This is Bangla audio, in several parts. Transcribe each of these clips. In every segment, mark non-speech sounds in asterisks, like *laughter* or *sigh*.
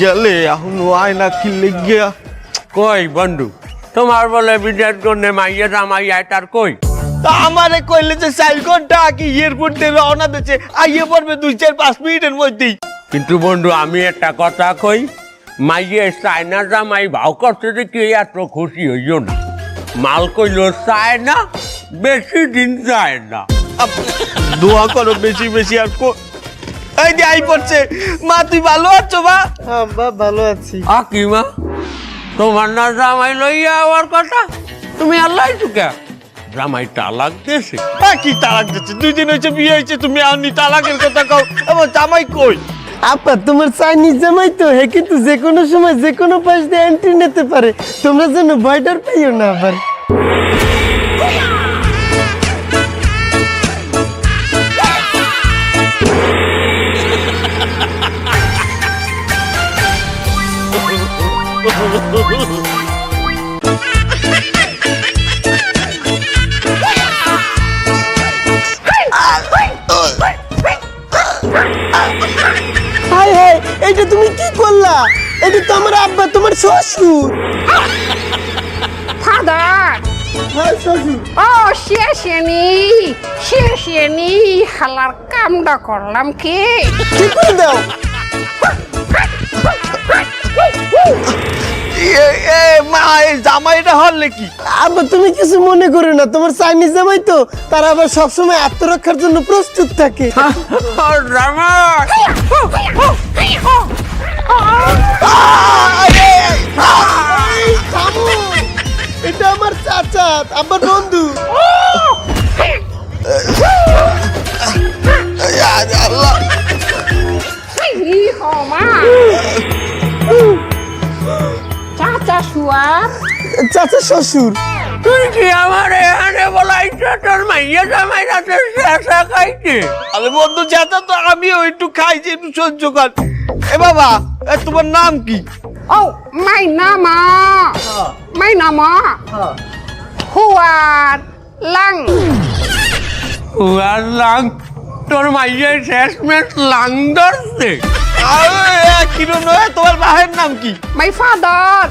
গেলে এখন আয় না কিনলে গিয়া। কই বন্ধু তোমার বলে বিদেশ জন্য মাইয়া জামাই কই? তা আমারে কইলে যে চার ঘণ্টা আগে এয়ারপোর্ট থেকে রওনা দিচ্ছে আইয়ে পড়বে দুই চার পাঁচ মিনিটের মধ্যেই। কিন্তু বন্ধু আমি একটা কথা কই মাইয়ে চায়না জামাই ভাও করতে দেখি এত খুশি হইও না। মাল কইল চায় না বেশি দিন যায় না। দোয়া করো বেশি বেশি আর কো এই যে আই পড়ছে। মা তুই ভালো আছো মা? হ্যাঁ বা ভালো আছি। আকিমা তোমার না জামাই লইয়া আওয়ার কথা? তুমি আল্লাহ চুকা জামাই তালাক দিয়েছে। হ্যাঁ কি তালাক দিচ্ছে দুই দিন হয়েছে বিয়ে হয়েছে তুমি আনি তালাকের কথা কও। আমার জামাই কই? আপা তোমার চাইনিজ জামাই তো হে কিন্তু যে কোনো সময় যে কোনো পাশ দিয়ে এন্ট্রি নিতে পারে। তোমরা যেন ভয়ডার পাইও না আবার। তো আমার আব্বা তোমার শ্বশুর ফাদার হ্যাঁ শ্বশুর ও শেষেনি শেষেনি হালার কামটা করলাম কি কি করে দাও এ এ মা এই জামাইটা হলে কি আব্বা তুমি কিছু মনে করো না তোমার চাইনিজ জামাই তো তারা আবার সবসময় আত্মরক্ষার জন্য প্রস্তুত থাকে জামাই। এটা আমার চাচা আমার বন্ধু। আল্লাহ চাচা শুয়ার। চাচা শ্বশুর। তুই কি আমার এখানে বলাইছ তোর মাইয়া জামাই রাতে শেষা খাইছে আরে বন্ধু যেটা তো আমিও একটু খাইছি একটু সহ্য কর। এ বাবা এ তোমার নাম কি? ও মাই নামা মাই নামা হুয়ার লাং। উয়ার লাং তোর মাইয়া শেষমেশ লাং ধরছে। আরে এ, কিরো নয় তোমার বাহের নাম কি? মাই ফাদার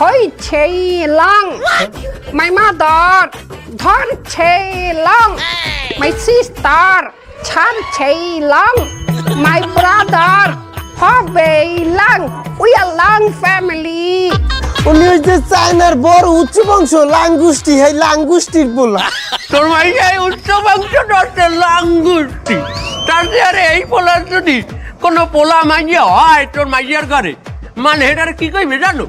হইছে লাং। মাই মাদার ধরছে লাং। মাই সিস্টার ছাড়ছে লাং। মাই ব্রাদার হবে লাং উই আর লাং ফ্যামিলি উনি ওই যে চায়নার বড় উচ্চ বংশ লাঙ্গুষ্টি হ্যাঁ লাঙ্গুষ্টির পোলা তোর মাইয়া উচ্চ বংশ ধরছে লাঙ্গুষ্টি তার আরে এই পোলার যদি কোনো পোলা মাইয়া হয় তোর মাইয়ার ঘরে মানে এটার কি কইবে জানো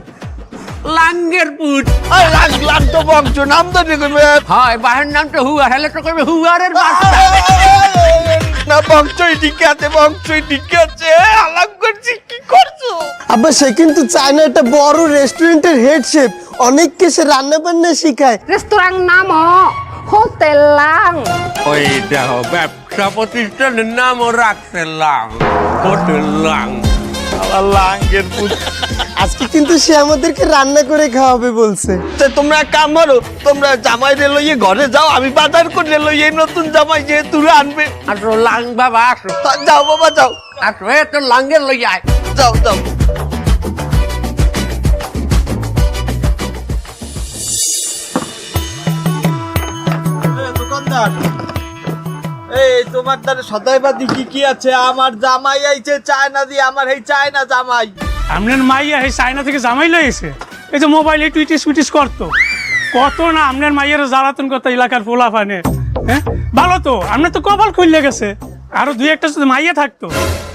লাঙ্গের পুত আরে লাগ লাগ তো বংশ নাম তো দেখবে হয় বাহের নামটা হুয়ার হেলে তো কইবে হুয়ারের বাচ্চা না বংশই ঠিক আছে বংশই ঠিক আছে। আলাপ করছি কি করছ? আবার সে কিন্তু চায়না একটা বড় রেস্টুরেন্টের হেড শেফ অনেককে সে রান্না বান্না শিখায়। রেস্তোরাঁ নাম হোটেল লাং। ওই দেখো ব্যবসা প্রতিষ্ঠানের নামও রাখতে লাং হোটেল লাং। আবার লাঙ্গের পুত আজকে কিন্তু সে আমাদেরকে রান্না করে খাওয়াবে বলছে। তা তোমরা এক কাম করো তোমরা জামাই রে লইয়ে ঘরে যাও আমি বাজার করে লইয়ে নতুন জামাই যেহেতু আনবে। আসো লাং বাবা আসো। তা যাও বাবা যাও। আসো এ তোর লাঙ্গের লই আয়। যাও যাও। দোকানদার। এই তোমার দ্বারা সদাইবাদি কি কি আছে? আমার জামাই আইছে চায়না দিয়ে আমার এই চায়না জামাই। আপনার মাইয়া এই চায়না থেকে জামাই লয়েছে এই যে মোবাইলে টুইটিস টুইটিস করতো। কত না আপনার মাইয়ের জ্বালাতন করতো এলাকার পোলা ফানে হ্যাঁ? ভালো তো আপনার তো কপাল খুললে গেছে। আরও দুই একটা যদি মাইয়া থাকতো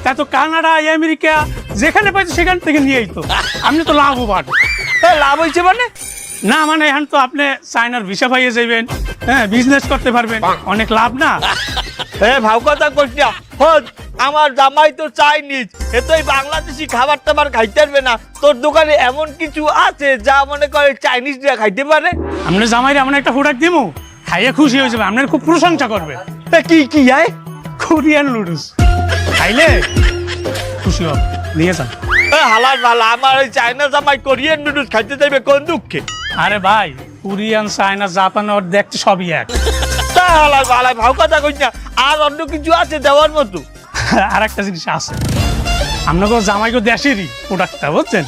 তা তো কানাডা আমেরিকা যেখানে পাইতো সেখান থেকে নিয়ে আইতো। আপনি তো লাভবান লাভ হয়েছে মানে? না মানে এখন তো আপনি চায়নার ভিসা পাইয়ে যাবেন হ্যাঁ বিজনেস করতে পারবেন। অনেক লাভ না? হে ভাব কথা না হন আমার জামাই তো চাইনিজ। এ তো এই বাংলাদেশি খাবার টাবার খাইতে পারবে না। তোর দোকানে এমন কিছু আছে যা মনে করে চাইনিজরা খাইতে পারে? আপনার জামাইরে এমন একটা প্রোডাক্ট দিব খাইয়ে খুশি হয়ে যাবে আপনার খুব প্রশংসা করবে। এ, কি কি আয়? কোরিয়ান নুডলস খাইলে খুশি হবে নিয়ে যান এ, হালাল ভালা আমার ওই চাইনা জামাই কোরিয়ান নুডলস খাইতে যাবে কোন দুঃখে? আরে ভাই কোরিয়ান চায়না জাপান ওর দেখতে সবই এক। তা হালাল ভালা কথা কইছি না। আর অন্য কিছু আছে দেওয়ার মতো? *laughs* আর একটা জিনিস আছে। আপনাকে জামাইকে দেশেরই প্রোডাক্টটা বুঝছেন?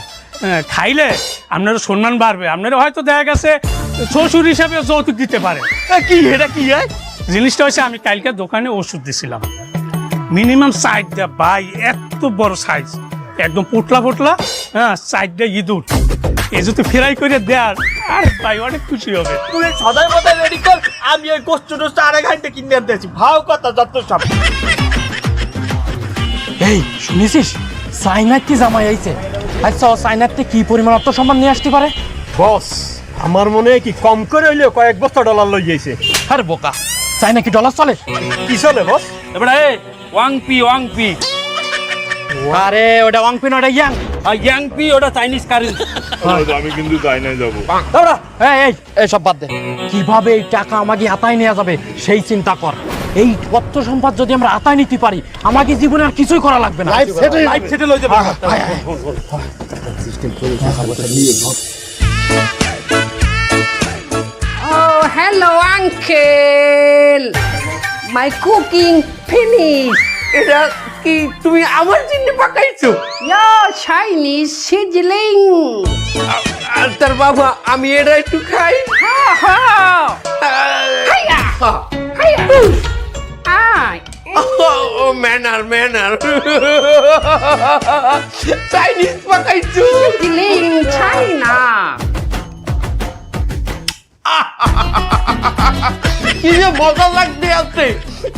খাইলে আপনার সম্মান বাড়বে। আপনারা হয়তো দেখা গেছে শ্বশুর হিসাবে যৌতুক দিতে পারে। কি এটা কি হয় জিনিসটা হচ্ছে আমি কালকে দোকানে ওষুধ দিছিলাম। মিনিমাম সাইডটা বাই এত বড় সাইজ একদম পোটলা পোটলা হ্যাঁ সাইডটা ইঁদুর। এই যদি ফেরাই করে দেয়ার আর ভাই অনেক খুশি হবে। তুই সদাই মদাই রেডি কর আমি ওই কষ্ট টষ্ট আড়াই ঘণ্টা কিনে দিয়েছি ভাও কথা যত সব। এই শুনেছিস? সাইনার কি জামাই আইছে? আচ্ছা সাইনারতে কি পরিমাণ অর্থ সম্মান নিয়ে আসতে পারে? বস আমার মনে হয় কি কম করে হইলেও কয়েক বস্তা ডলার লই যাইছে আর বোকা চাইনা কি ডলার চলে? কি চলে বস? এবারে ওয়াং পি ওয়াং পি আরে ওটা ওয়াং পি না ওটা ইয়াং আর ইয়াং পি ওটা চাইনিজ *laughs* কারেন্সি আমি কিন্তু চাইনায় যাব। দাঁড়া। এই এই এই সব বাদ দে। কীভাবে এই টাকা আমাকে হাতায় নেওয়া যাবে সেই চিন্তা কর। এই অর্থ সম্পদ যদি আমরা হাতায় নিতে পারি আমাকে জীবনে আর কিছুই করা লাগবে না। লাইফ সেটেল হইতে পারে Oh, hello, uncle. My cooking finished. এটা কি তুমি আমার জন্য পাকাইছো? Chinese sizzling. আর তার বাবা আমি এটা একটু খাই। Manner manner. চাইনিজ পাকাইছো? Sizzling China. কি যে মজা লাগতে আছে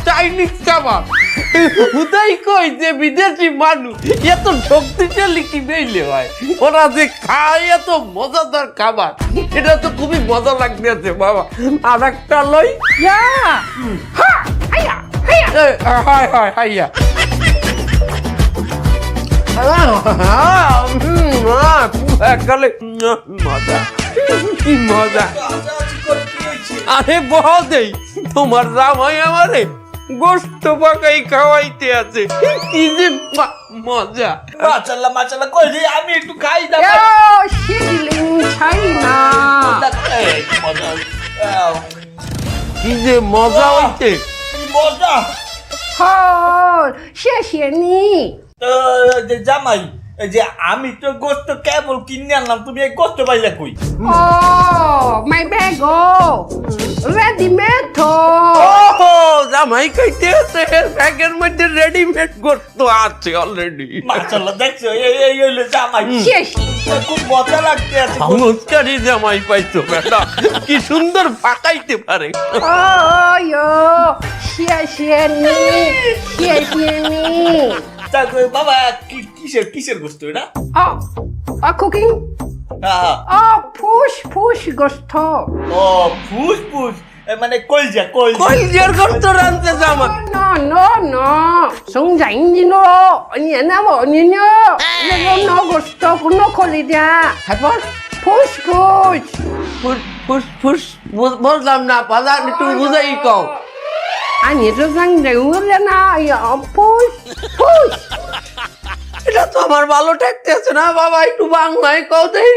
চাইনিজ খাবার। হুদাই কই যে বিদেশি মানুষ এত শক্তিশালী কি বেইলে হয়? ওরা যে খায় এত মজাদার খাবার এটা তো খুবই মজা লাগতে আছে বাবা। আর একটা লই। হাই হাই হাইয়া! একালে মজা। কি মজা। আরে বহাও দেই তোমার জামাই আমারে গোস্ত পাকাই খাওয়াইতে আছে। কি যে মজা। মাশাআল্লাহ মাশাআল্লাহ কই যে আমি একটু খাই দাও ও শিলিং খাই না। মজা। কি যে মজা হইছে। মজা। হ শেষে নি জামাই যে আমি তো গোস্ত কেবল কিনে আনলাম তুমি এই গোস্ত পাইলে কই? ও মাই ব্যাগ ও রেডিমেড তো ও জামাই কইতে আছে ব্যাগের মধ্যে রেডিমেড গোস্ত আছে অলরেডি মাশাআল্লাহ দেখছ এই এই হইল জামাই। শেষ। খুব মজা লাগতে জামাই পাইছো কি সুন্দর পাকাইতে পারে। ও ইয়ো শিয়া বাবা কি কিসের কিসের গোস্ত এটা? আ কুকিং? আ ফুস ফুস গোস্ত। ও ফুস ফুস। মানে কলজা কল কলজার গোস্ত রান্তে যাম না না না। সং জাইন দিন ও নি না ম নি নি নে গোন গোস্ত কোন খলি দিয়া। হাফর ফুস ফুস। ফুস ফুস বললাম না পালা একটু বুঝাই কও। আ নি তো সং না ই ফুস ফুস। এটা তো আমার ভালো ঠেকতে আছে না বাবা একটু বাংলায় কও দেই।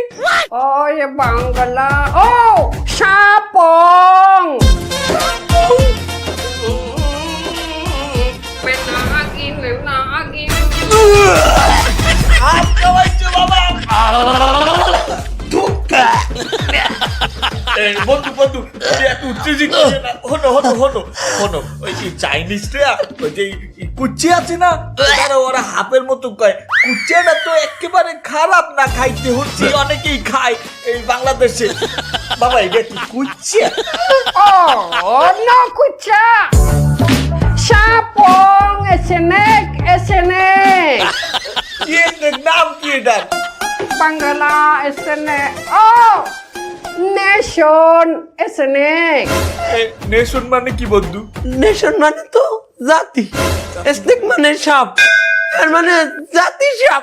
খাওয়াইছো বাবা ধুকা এই বন্ধু বন্ধু এত উত্তেজিত হনো হনো হনো হনো ওই চাইনিজটা ওই যে এই কুচি আছে না ওরা ওরা হাফের মতো কয় কুচিয়াটা তো একেবারে খারাপ না খাইতে হচ্ছে অনেকেই খায় এই বাংলাদেশে বাবা এটা কি কুচিয়া no kucha. Sa bông, esnek, esnek. কি এর নাম কি এটা Bangala, esnek. Oh, nation, esnek. Nation মানে কি বন্ধু নেশন মানে তো জাতি স্নেক মানে সাপ আর মানে জাতি সাপ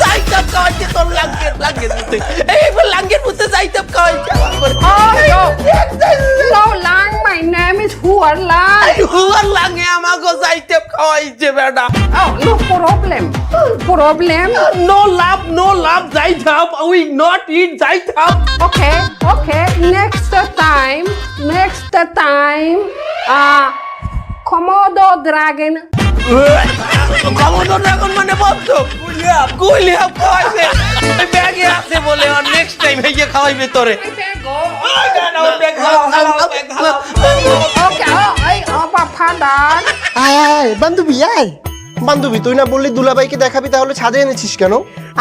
যাইতাম খাওয়াইতে তোর লাঙ্গের লাঙ্গের মধ্যে এই লাঙ্গের মধ্যে যাইতাম খাওয়াইতে Oh, no. No, Lang, my name is Hua Lang. হুয়ার লাঙ্গে আমাকে যাইতে খাওয়াইছে বেটা Oh, no problem. Problem. No love no love যাইতাম উই নট ইট যাইতাম time, next time, uh, Komodo dragon. খবর এখন মানে বন্ধ। গুলিয়াম খাওয়াইছে। ওই ব্যাগে আছে বলে আর নেক্সট টাইম হইয়ে খাওয়াইবে তোরে। Oh, আয় বান্ধবী আয়। বান্ধবী তুই না বললি দুলাভাইকে দেখাবি তাহলে ছাদে এনেছিস কেন?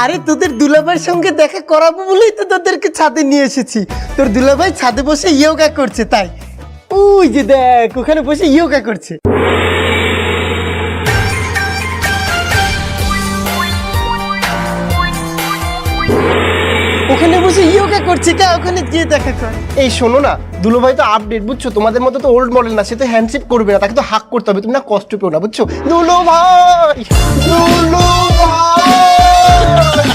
আরে তোদের দুলাভাইয়ের সঙ্গে দেখা করাবো বলেই তো তোদেরকে ছাদে নিয়ে এসেছি। তোর দুলাভাই ছাদে বসে ইয়োগা করছে তাই। ওই যে দেখ, ওখানে বসে ইয়োগা করছে। ওখানে বসে ইয়োগা করছে কা? ওখানে গিয়ে দেখা এই শোনো না, দুলোভাই তো আপডেট বুঝছ? তোমাদের মতো তো ওল্ড মডেল না, সে তো হ্যান্ডশেক করবে না, তাকে তো হাক করতে হবে, তুমি না কষ্ট পেও বুঝছ? দুলো ভাই দুলো ভাই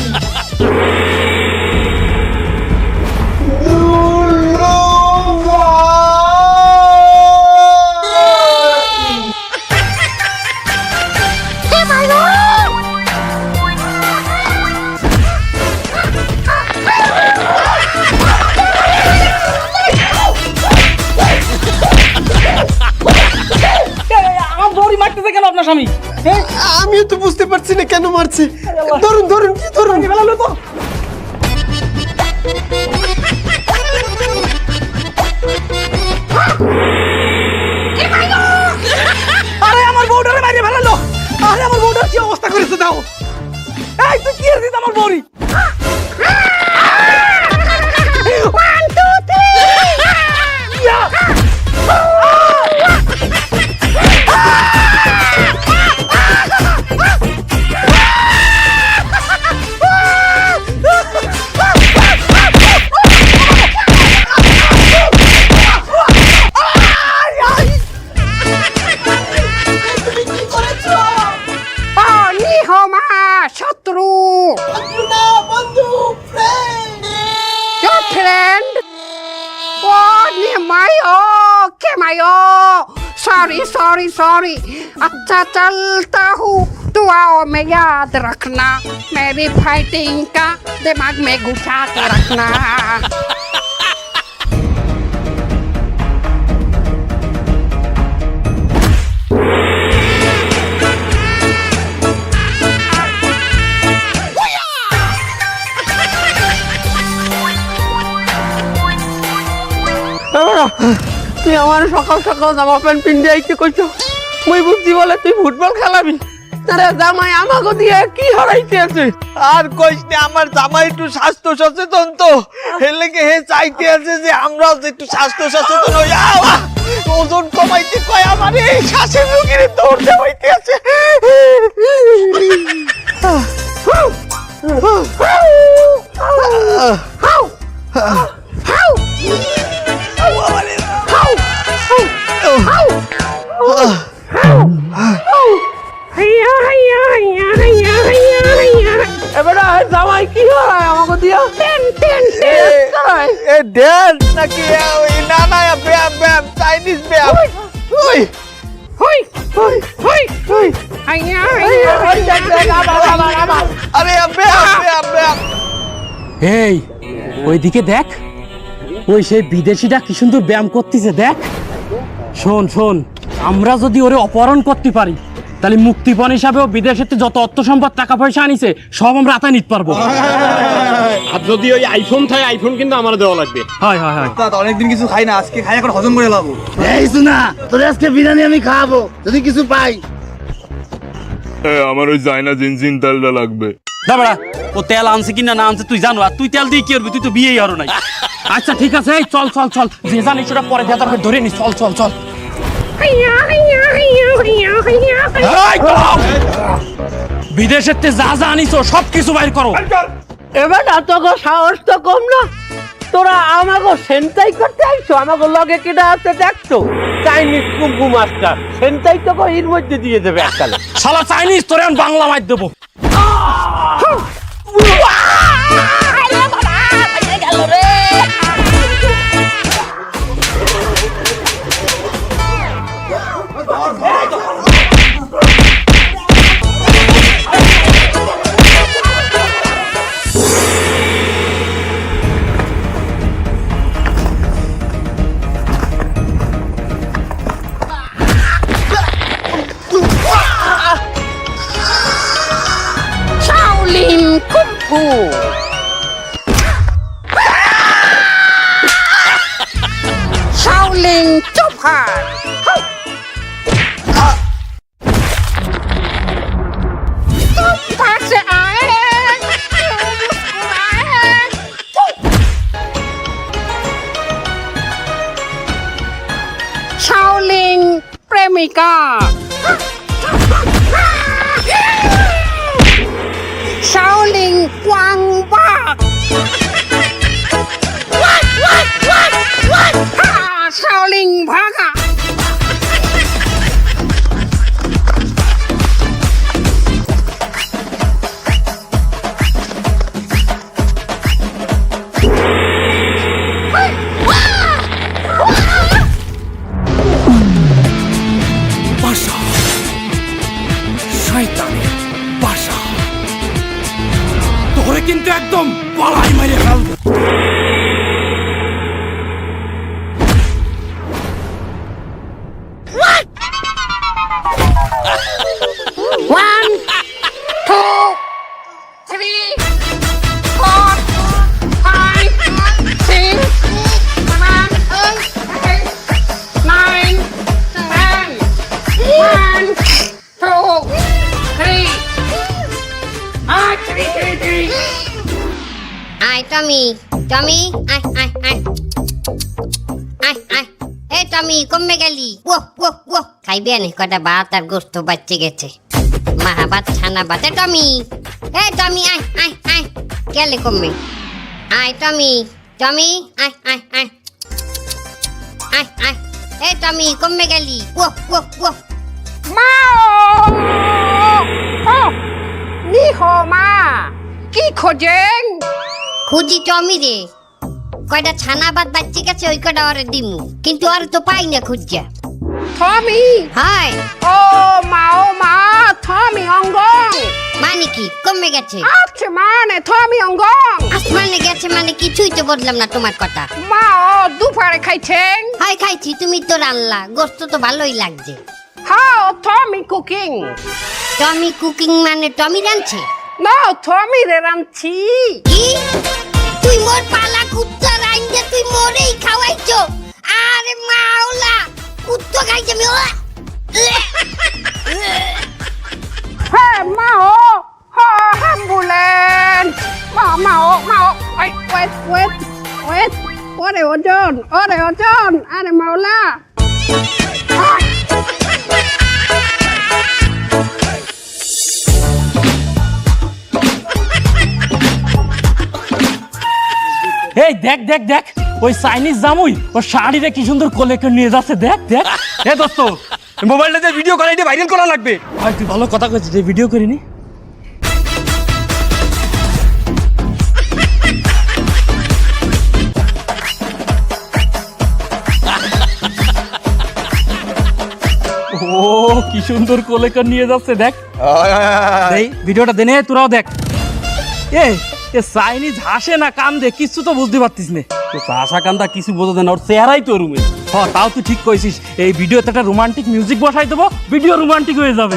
মারছে। ধরুন ধরুন, কি ধরুন? তো আরে, আমার বউটারে বাইরে আরে, আমার বউটার কি অবস্থা করেছে, দাও। এই, তুই কি আমার বউরি? Sorry, sorry. अच्छा चलता हूँ। दुआओं में याद रखना। मेरी फाइटिंग का दिमाग में घुसा के रखना। তুই আমার সকাল সকাল জামা প্যান্ট পিন্ডে আইতে কইছো মুই বুঝছি বলে তুই ফুটবল খেলাবি আরে জামাই আমাকে দিয়ে কি হারাইতে আছে আর কইস না আমার জামাই একটু স্বাস্থ্য সচেতন তো লেগে হে চাইতে আছে যে আমরাও একটু স্বাস্থ্য সচেতন হই ওজন কমাইতে কয় আমার এই শ্বাসের রোগীর দৌড় দেওয়াইতে আছে hayya এবারে জামাই কি হারায় আমাকে দিয়া ten ten এ ড্যান্স নাকি না না ব্যায়াম ব্যায়াম চাইনিজ ব্যায়াম ওই hoi hoi hoi hoi hayya hayya আরে ব্যায়াম ব্যায়াম ব্যায়াম এই ওইদিকে দেখ ওই সেই বিদেশিটা কি সুন্দর ব্যায়াম করতেছে দেখ শোন শোন আমরা যদি ওরে অপহরণ করতে পারি তাহলে মুক্তিপণ হিসাবে বিদেশের যত অর্থ সম্পদ টাকা পয়সা আনিছে সব আমরা আতায় নিতে পারব। আর যদি ওই আইফোন থাকে আইফোন কিন্তু আমার দেওয়া লাগবে। হয় হয় হয়। অনেকদিন কিছু খাই না আজকে খাই এখন হজম করে লাভ এই শোনা তোর আজকে বিরিয়ানি আমি খাওয়াবো যদি কিছু পাই। আমার ওই জায়না জিনজিন তেলটা লাগবে। দাঁড়া ও তেল আনছে কিনা না আনছে তুই জানো আর তুই তেল দিয়ে কি করবি? তুই তো বিয়েই আরও নাই। আচ্ছা ঠিক আছে এই চল চল চল। যে জানিস ওটা পরে দিয়ে ধরে নি চল চল চল! বিদেশের তে যা যা আনিস সব কিছু বাইর করো। এবার তোকে সাহস তো কম না। তোরা আমাকে সেন্টাই করতে আইছো আমাকে লগে কেটা আছে দেখছ? চাইনিজ কুম্পু মাস্টার সেন্টাই তোকে এর মধ্যে দিয়ে দেবে এককালে। শালা চাইনিজ তোরে আমি বাংলা মার দেবো। হু টমি আয় আয় আয় আয় আয় এ টমি কমে গেলি। ও ও ও খাইবে নে? কটা ভাত আর গোস্ত বাচ্চে গেছে। মাহা ভাত ছানা এ টমি এ টমি আয় আয় আয়। গেলে কমে। আয় টমি টমি আয় আয় আয়। আয় আয়। এ টমি কমে গেলি। ও ও ও। Mao! Oh, ni ho ma. কি খোঁজেন? খুঁজি টমি রে। কয়টা ছানা ভাত বাচ্চে গেছে ওই কটা ওরে দিমু। কিন্তু আর তো পাই না খুঁজা থমি। হায়। ও মা ও মা থমি অঙ্গং। মানে কি? কমে গেছে। আচ্ছা মানে থমি অঙ্গং। আসমানে গেছে মানে কিছুই তো বললাম না তোমার কথা। মা ও দুপুরে খাইছেন? হয় খাইছি তুমি তো রান্না গোস্ত তো ভালোই লাগছে। How Tommy cooking. Tommy cooking মানে টমি রাঁধছে? না থমি রে রাঁধছি। কি? তুই মোর পালা কুত্তা রাইন্দে তুই মোরেই খাওয়াইছো। আরে মাওলা, কুত্তা খাইছে আমি ওয়া! হ্যাঁ মা ও অ্যাম্বুলেন্স। মা মা ও মা ও ওয়েট ওয়েট ওয়েট ওয়েট ওরে ওজন ওরে ওজন, আরে মাওলা। এই দেখ দেখ দেখ ওই চাইনিজ জামুই ও শাড়িরে কি সুন্দর কোলে করে নিয়ে যাচ্ছে দেখ দেখ। *laughs* এ দোস্ত মোবাইলটা দিয়ে ভিডিও করা এটা ভাইরাল করা লাগবে। আর তুই ভালো কথা কইছিস যে ভিডিও করিনি? *laughs* ও কি সুন্দর কোলে নিয়ে যাচ্ছে দেখ। এই ভিডিওটা দেনে তোরাও দেখ। এ এ চাইনিজ হাসে না কান দে কিছু তো বুঝতে পারতিস নে। তো হাসা কান্দা কিছু বোঝা দেয় না ওর চেহারাই তো রুমে। হ তাও তুই ঠিক কইছিস এই ভিডিওতে একটা রোমান্টিক মিউজিক বসাই দেবো ভিডিও রোমান্টিক হয়ে যাবে।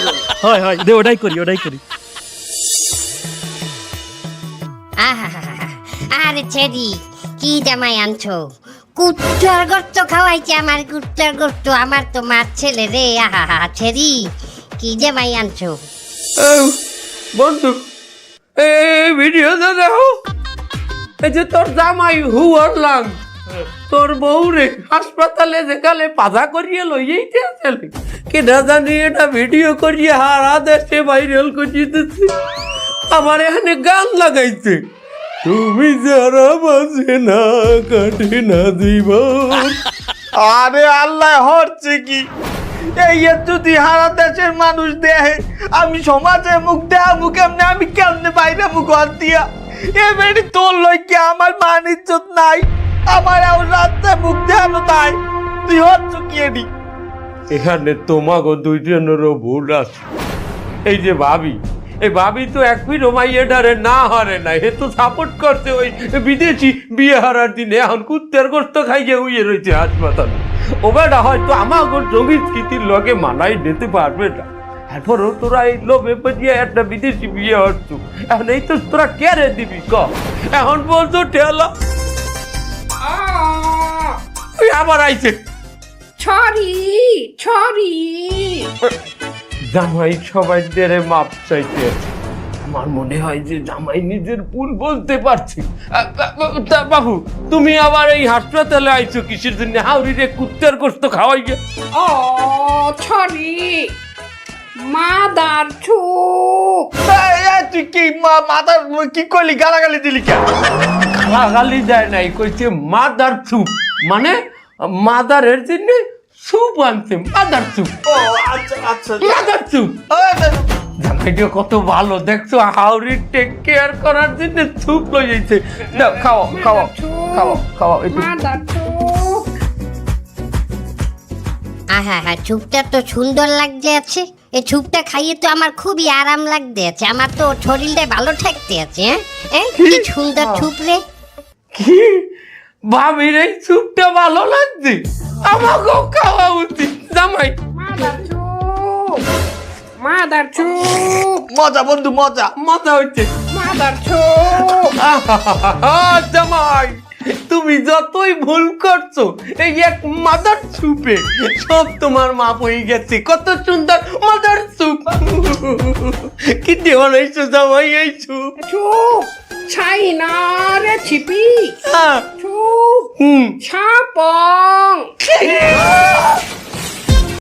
*laughs* হয় হয় দে ওটাই করি ওটাই করি। আরে ছেড়ি কি জামাই আনছো? কুত্তার গোস্ত খাওয়াইছে আমার কুত্তার গোস্ত আমার তো মার ছেলে রে আহা ছেড়ি কি জামাই আনছো? বন্ধু এই ভিডিওতে দেখো, এই যে তোর জামাই হুয়ার লাং তোর বউ রে হাসপাতালে যেখানে পাজা করিয়ে লইয়েইতে আসলে কি না জানি এটা ভিডিও করিয়ে হারা দেশে ভাইরাল করিয়ে দিচ্ছে আমার এখানে গান লাগাইছে। তুমি যারা বাজে না, কাটে না জীবন। আরে আল্লাহ হচ্ছে কি? এই যদি হারা দেশের মানুষ দেহে, আমি সমাজে মুখ দেয়া মুখ, এমনি আমি কেমনে বাইরে মুখ হাত দিয়া এ বেড়ি তোর লই কি আমার মান ইজ্জত নাই, আমার আর রাস্তায় মুখ দেখানো তাই তুই হচ্ছ কি এডি? এখানে তোমাকে দুইজনেরও ভুল আছে। এই যে ভাবি, এই ভাবি তো এক ফিট মাইয়ে ডারে না হারে না এ তো সাপোর্ট করছে ওই বিদেশি বিয়ে হারার দিনে। এখন কুত্তের গোস্ত খাইয়ে উইয়ে রয়েছে হাসপাতালে। ও বেটা হয়তো আমাকে জমি স্মৃতির লগে মানাই নিতে পারবে না। তারপরও তোরা এই লোভে পজিয়ে একটা বিদেশি বিয়ে হচ্ছ। এখন এই তো তোরা কেড়ে দিবি ক? এখন বলতো ঠেলা। ওই আবার আইছে। ছড়ি ছড়ি। জামাই সবাই দেরে মাপ চাইতে আছে। আমার মনে হয় যে জামাই নিজের ভুল বলতে পারছি। তা বাবু তুমি আবার এই হাসপাতালে আইছো কিসের জন্য? হাউরি রে কুত্তের গোস্ত খাওয়াই গে। ও ছড়ি মাদার ছুপ তুই কি মা- মাথার কি করলি গালাগালি দিলি কেন? গালাগালি দেয় নাই কইছে মাদার সুপ মানে মাদারের জন্য সুপ আনছে মাদার সুপ ও আচ্ছা আচ্ছা। মাদার সুপ জামাইটা কত ভালো। দেখছ হাউরি টেক কেয়ার করার জন্য সুপ লই যাইছে। দাও খাও খাও খাও খাও একটু। ছুপ আহা হা চুপটা তো সুন্দর লাগছে আছে। এই চুপটা খাইয়ে তো আমার খুবই আরাম লাগতে আছে। আমার তো শরীরটা ভালো থাকতে আছে হ্যাঁ? এই, কি? সুন্দর চুপ রে। কি? ভাবির এই সুপটা ভালো লাগছে? আমাকেও খাওয়া উচিত জামাই। মাদার ছুপ মজা বন্ধু মজা। মজা হচ্ছে মাদার আহা, জামাই তুমি যতই ভুল করছ এই এক মাদার সুপে সব তোমার মাপ হয়ে গেছে। কত সুন্দর মাদার সুপ কি দেওয়ার হয়েছো জামাই এই সুপ ছুপ চাইনা রেসিপি হ্যাঁ, ছুপ হুম। ছাপং।